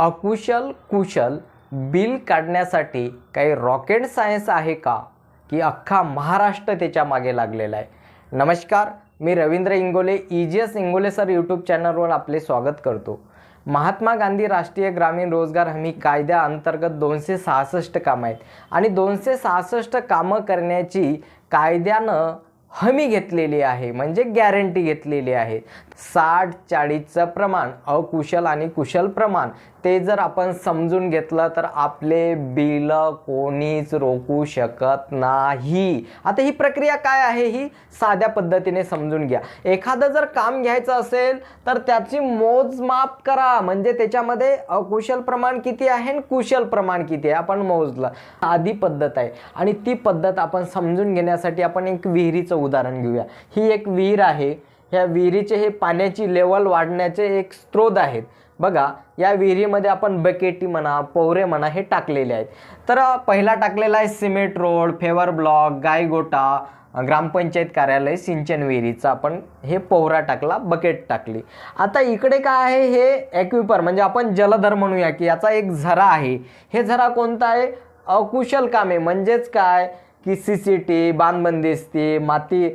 अकुशल कुशल बिल काढण्यासाठी काही रॉकेट सायन्स आहे का? की अख्खा महाराष्ट्र त्याच्यामागे लागलेला आहे. नमस्कार मी Ravindra Ingole E G S Ingole sir YouTube चॅनलवर आपले स्वागत करतो. महात्मा गांधी राष्ट्रीय ग्रामीण रोजगार हमी कायद्याअंतर्गत दोनशे सहासष्ट कामं आहेत. आणि दोनशे सहासष्ट कामं करण्याची कायद्यानं हमी घेतलेली आहे. म्हणजे गॅरंटी घेतलेली आहे. साठ चाळीसचं प्रमाण अकुशल आणि कुशल प्रमाण ते जर आपण समजून घेतलं तर आपले बिल कोणीच रोखू शकत नाही. आता ही प्रक्रिया काय आहे? ही साध्या पद्धतीने समजून घ्या. एखादं जर काम घ्यायचं असेल तर त्याची मोजमाप करा. म्हणजे त्याच्यामध्ये अकुशल प्रमाण किती आहे आणि कुशल प्रमाण किती आहे? आपण मोजलं. आधी पद्धत आहे. आणि ती पद्धत आपण समजून घेण्यासाठी आपण एक विहिरीचं उदाहरण घेऊया. ही एक विहीर आहे. ह्या विहिरीचे हे पाण्याची लेवल वाढण्याचे एक स्रोत आहेत. बघा या विहिरीमध्ये आपण बकेटी म्हणा पोहरे म्हणा हे टाकलेले आहेत. तर पहिला टाकलेला आहे cement road paver block Gaygota ग्रामपंचायत कार्यालय सिंचन विहिरीचा आपण हे पोहरा टाकला बकेट टाकली. आता इकडे काय आहे हे ॲक्विपर म्हणजे आपण जलधर म्हणूया की याचा एक झरा आहे. हे झरा कोणता आहे? अकुशल कामे म्हणजेच काय? की सी सी टी बांधबंदिस्ती माती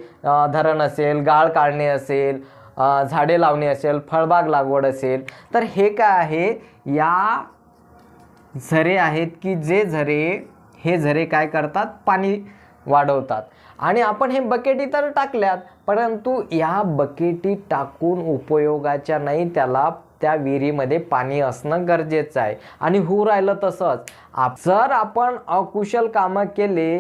धरण असेल गाळ काढणे असेल झाडे लावणे असेल फळबाग लागवड असेल तर हे काय आहे? या झरे आहेत की जे झरे हे झरे काय करतात? पाणी वाढवतात. आणि आपण हे बकेटी तर टाकल्यात परंतु या बकेटी टाकून उपयोगाच्या नाही त्याला त्या विहिरीमध्ये पाणी असणं गरजेचं आहे. आणि होऊ राहिलं तसंच आप जर आपण अकुशल कामं केले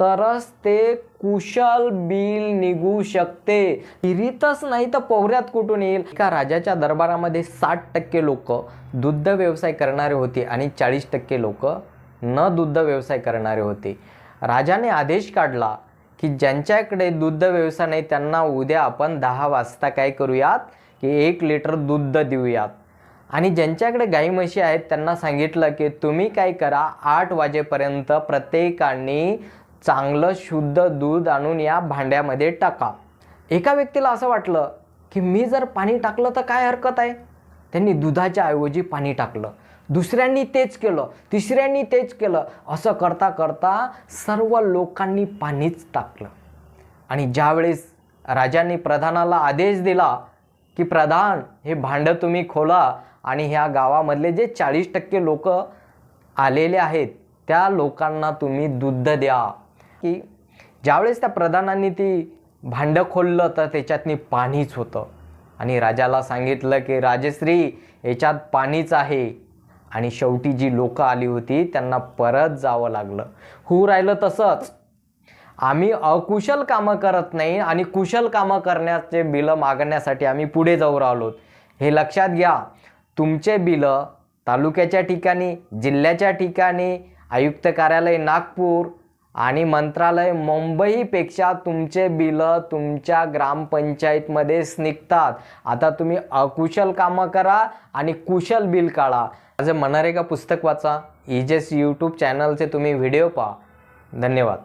तरच ते कुशल बिल निघू शकते. विहिरीतच नाही तर पोहऱ्यात कुठून येईल? एका राजाच्या दरबारामध्ये साठ टक्के लोक दुग्ध व्यवसाय करणारे होते आणि चाळीस टक्के लोक न दुग्ध व्यवसाय करणारे होते. राजाने आदेश काढला की ज्यांच्याकडे दुग्ध व्यवसाय नाही त्यांना उद्या आपण दहा वाजता काय करूयात? की एक लिटर दूध देऊयात. आणि ज्यांच्याकडे गाई म्हशी आहेत त्यांना सांगितलं की तुम्ही काय करा? आठ वाजेपर्यंत प्रत्येकाने चांगलं शुद्ध दूध आणून या भांड्यामध्ये टाका. एका व्यक्तीला असं वाटलं की मी जर पाणी टाकलं तर काय हरकत आहे? त्यांनी दुधाच्या ऐवजी पाणी टाकलं. दुसऱ्यांनी तेच केलं तिसऱ्यांनी तेच केलं. असं करता करता सर्व लोकांनी पाणीच टाकलं. आणि ज्यावेळेस राजांनी प्रधानाला आदेश दिला की प्रधान हे भांडं तुम्ही खोला आणि ह्या गावामधले जे चाळीस टक्के लोक आलेले आहेत त्या लोकांना तुम्ही दूध द्या. की ज्यावेळेस त्या प्रधानांनी ती भांडं खोललं तर त्याच्यातनी पाणीच होतं. आणि राजाला सांगितलं की राजश्री याच्यात पाणीच आहे. आणि शेवटी जी लोकं आली होती त्यांना परत जावं लागलं. होऊ राहिलं तसंच. आम्ही अकुशल कामं करत नाही आणि कुशल कामं करण्याचे बिलं मागण्यासाठी आम्ही पुढे जाऊ राहिलो हे लक्षात घ्या. तुमचे बिलं तालुक्याच्या ठिकाणी जिल्ह्याच्या ठिकाणी आयुक्त कार्यालय नागपूर आणि मंत्रालय मुंबईपेक्षा तुमचे बिलं तुमच्या ग्रामपंचायतमध्येच निघतात. आता तुम्ही अकुशल कामं करा आणि कुशल बिल काढा. माझं मनरेगा पुस्तक वाचा. इजेस यूट्यूब चॅनलचे तुम्ही व्हिडिओ पहा. धन्यवाद.